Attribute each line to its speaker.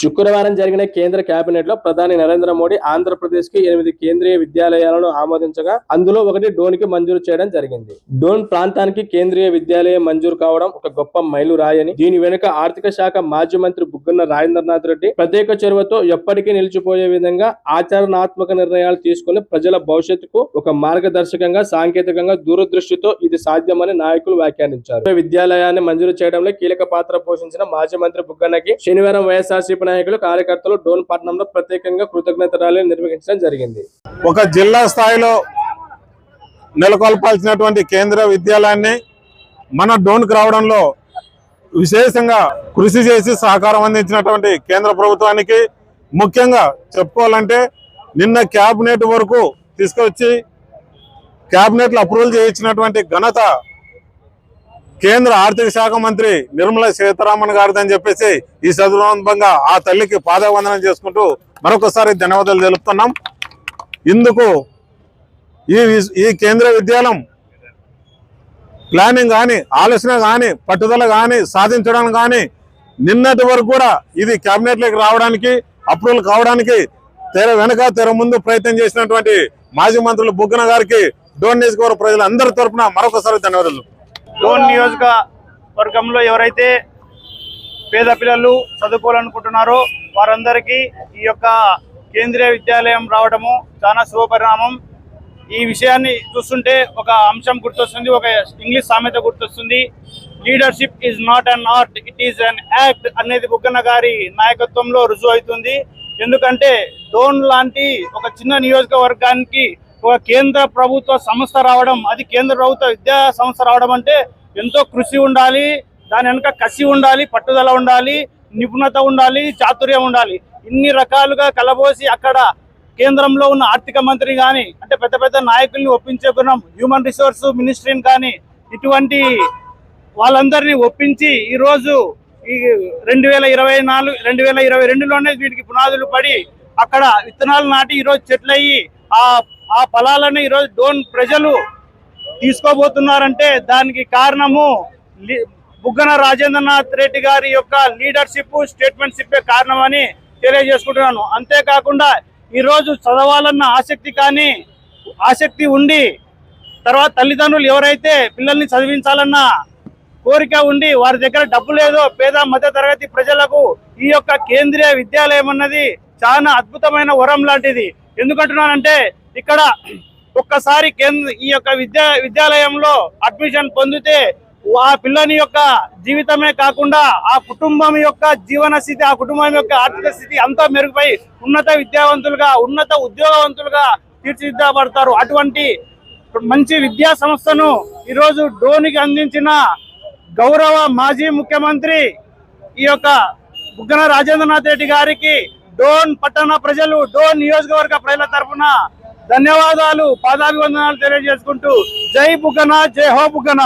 Speaker 1: శుక్రవారం జరిగిన కేంద్ర కేబినెట్లో ప్రధాని నరేంద్ర మోడీ ఆంధ్రప్రదేశ్కి ఎనిమిది కేంద్రీయ విద్యాలయాలను ఆమోదించగా అందులో ఒకటి డోన్కి మంజూరు చేయడం జరిగింది. డోన్ ప్రాంతానికి కేంద్రీయ విద్యాలయం మంజూరు కావడం ఒక గొప్ప మైలురాయని దీని వెనుక ఆర్థిక శాఖ మాజీ మంత్రి బుగ్గన్న రాజేంద్రనాథ్ రెడ్డి ప్రత్యేక చొరవతో ఎప్పటికీ నిలిచిపోయే విధంగా ఆచరణాత్మక నిర్ణయాలు తీసుకుని ప్రజల భవిష్యత్తుకు ఒక మార్గదర్శకంగా సాంకేతికంగా దూరదృష్టితో ఇది సాధ్యమని నాయకులు వ్యాఖ్యానించారు. విద్యాలయాన్ని మంజూరు చేయడంలో కీలక పాత్ర పోషించిన మాజీ మంత్రి బుగ్గన్నకి శనివారం వైఎస్ఆర్సీపీ నాయకులు కార్యకర్తలు డోన్ పట్టణంలో ప్రత్యేకంగా కృతజ్ఞత ర్యాలీ నిర్వహించడం జరిగింది.
Speaker 2: ఒక జిల్లా స్థాయిలో నెలకొల్పాల్సినటువంటి కేంద్ర విద్యాలయాన్ని మన డోన్కి రావడంలో విశేషంగా కృషి చేసి సహకారం అందించినటువంటి కేంద్ర ప్రభుత్వానికి ముఖ్యంగా చెప్పుకోవాలంటే నిన్న క్యాబినెట్ వరకు తీసుకొచ్చి క్యాబినెట్లో అప్రూవల్ చేయించినటువంటి ఘనత కేంద్ర ఆర్థిక శాఖ మంత్రి నిర్మలా సీతారామన్ గారిదని అని చెప్పేసి ఈ సందర్భంగా ఆ తల్లికి పాదవందనం చేసుకుంటూ మరొకసారి ధన్యవాదాలు తెలుపుతున్నాం. ఇందుకు ఈ ఈ కేంద్ర విద్యాలయం ప్లానింగ్ కానీ ఆలోచన కానీ పట్టుదల కానీ సాధించడం కానీ నిన్నటి వరకు కూడా ఇది కేబినెట్లోకి రావడానికి అప్రూవల్ కావడానికి తెర వెనక తెర ముందు ప్రయత్నం చేసినటువంటి మాజీ మంత్రులు బుగ్గన గారికి డోన్ నియోజకవర్గ ప్రజలందరి తరపున మరొకసారి ధన్యవాదాలు.
Speaker 3: డోన్ నియోజకవర్గంలో ఎవరైతే పేద పిల్లలు చదువుకోవాలనుకుంటున్నారో వారందరికీ ఈ యొక్క కేంద్రీయ విద్యాలయం రావడము చాలా శుభపరిణామం. ఈ విషయాన్ని చూస్తుంటే ఒక అంశం గుర్తొస్తుంది ఒక ఇంగ్లీష్ సామెత గుర్తొస్తుంది. Leadership is not an art it is an act అనేది బుగ్గన్న గారి నాయకత్వంలో రుజువు అవుతుంది ఎందుకంటే డోన్ లాంటి ఒక చిన్న నియోజకవర్గానికి ఒక కేంద్ర ప్రభుత్వ సంస్థ రావడం అది కేంద్ర ప్రభుత్వ విద్యా సంస్థ రావడం అంటే ఎంతో కృషి ఉండాలి దాని వెనుక కసి ఉండాలి పట్టుదల ఉండాలి నిపుణత ఉండాలి చాతుర్యం ఉండాలి. ఇన్ని రకాలుగా కలబోసి అక్కడ కేంద్రంలో ఉన్న ఆర్థిక మంత్రి కానీ అంటే పెద్ద పెద్ద నాయకుల్ని ఒప్పించే గుణం హ్యూమన్ రిసోర్స్ మినిస్ట్రీని కానీ ఇటువంటి వాళ్ళందరినీ ఒప్పించి ఈరోజు ఈ రెండు వేల ఇరవై నాలుగు రెండు వేల ఇరవై రెండులోనే వీటికి పునాదులు పడి అక్కడ విత్తనాలు నాటి ఈరోజు చెట్లయ్యి ఆ ఆ ఫలాలను ఈరోజు డోన్ ప్రజలు తీసుకోబోతున్నారంటే దానికి కారణము బుగ్గన రాజేంద్రనాథ్ రెడ్డి గారి యొక్క లీడర్షిప్ స్టేట్మెంట్షిప్ కారణమని తెలియజేసుకుంటున్నాను. అంతేకాకుండా ఈరోజు చదవాలన్న ఆసక్తి కానీ ఆసక్తి ఉండి తర్వాత తల్లిదండ్రులు ఎవరైతే పిల్లల్ని చదివించాలన్న కోరిక ఉండి వారి దగ్గర డబ్బు లేదో పేద మధ్య తరగతి ప్రజలకు ఈ యొక్క కేంద్రీయ విద్యాలయం అన్నది చాలా అద్భుతమైన వరం లాంటిది. ఎందుకంటున్నానంటే ఇక్కడ ఒక్కసారి కేంద్ర ఈ యొక్క విద్యా విద్యాలయంలో అడ్మిషన్ పొందితే ఆ పిల్లని యొక్క జీవితమే కాకుండా ఆ కుటుంబం యొక్క జీవన స్థితి ఆ కుటుంబం యొక్క ఆర్థిక స్థితి అంతా మెరుగుపై ఉన్నత విద్యావంతులుగా ఉన్నత ఉద్యోగవంతులుగా తీర్చిదిద్దబడతారు. అటువంటి మంచి విద్యా సంస్థను ఈరోజు డోనికి అందించిన గౌరవ మాజీ ముఖ్యమంత్రి ఈ యొక్క బుగ్గన రాజేంద్రనాథ్ రెడ్డి గారికి డోన్ పట్టణ ప్రజలు డోన్ నియోజకవర్గ ప్రజల తరఫున ధన్యవాదాలు పాదాభివందనాలు తెలియజేసుకుంటూ జై బుగ్గన జై హో బుగ్గన.